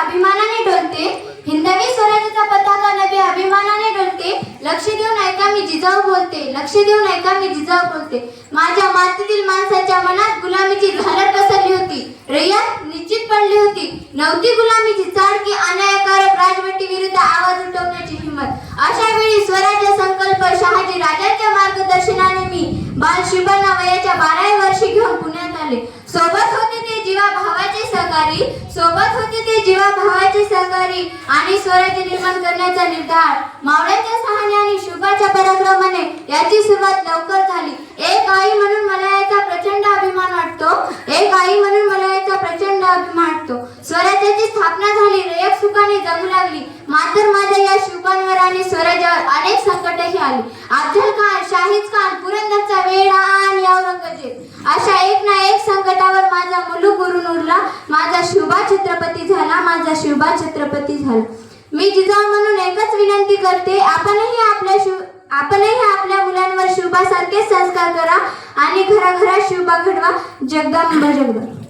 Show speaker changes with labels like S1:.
S1: अभिमानाने डोलते हिंदवी स्वराज्याचा पताका नभे अभिमानाने डोलते लक्ष देऊन ऐका मी जिजाऊ बोलते. लक्ष देऊन ऐका मी जिजाऊ बोलते. माझ्या मातीतील माणसाच्या मनात गुलामीची झालर पसरली होती. रैया निश्चित पडली होती. नव्हती गुलामीची चाडकी अन्यायकारक राजवटी विरुद्ध आवाज उठवण्याची हिंमत. अशा वेळी स्वराज्य संकल्प शहाजी राजांच्या मार्गदर्शनाने मी बाल शिबांना वयाच्या बाराव्या वर्षी घेऊन पुण्यात आले. जीवा भावाचे सहकारी सोबत होते ते जीवा भावाचे सहकारी आणि स्वराज्य निर्माण करण्याचा निर्धार मावळ्याच्या सहाने आणि शुभाच्या पराक्रमाने याची सुरुवात लवकर झाली. एक आई म्हणून मला याचा प्रचंड अभिमान वाटतो. एक आई म्हणून मला याचा प्रचंड अभिमान वाटतो. स्वराज्याची स्थापना झाली रयत सुखाने जगू लागली. मात्र माझ्या या शुभांवर आणि स्वराज्यावर अनेक संकटही आली. अफजल खान शाहिद खान पुरंदरचा वेळा आणि औरंगजेब अशा एक ना एक संकटावर माझा मुलूक माझा शिवबा छत्रपती झाला माझा शिवबा छत्रपती झाला. मी जिजाऊ म्हणून एकच विनंती करते आपणही आपल्या शिव आपणही आपल्या मुलांवर शिवबासारखे संस्कार करा आणि घराघरात शिवबा घडवा. जगदंब जगदंब.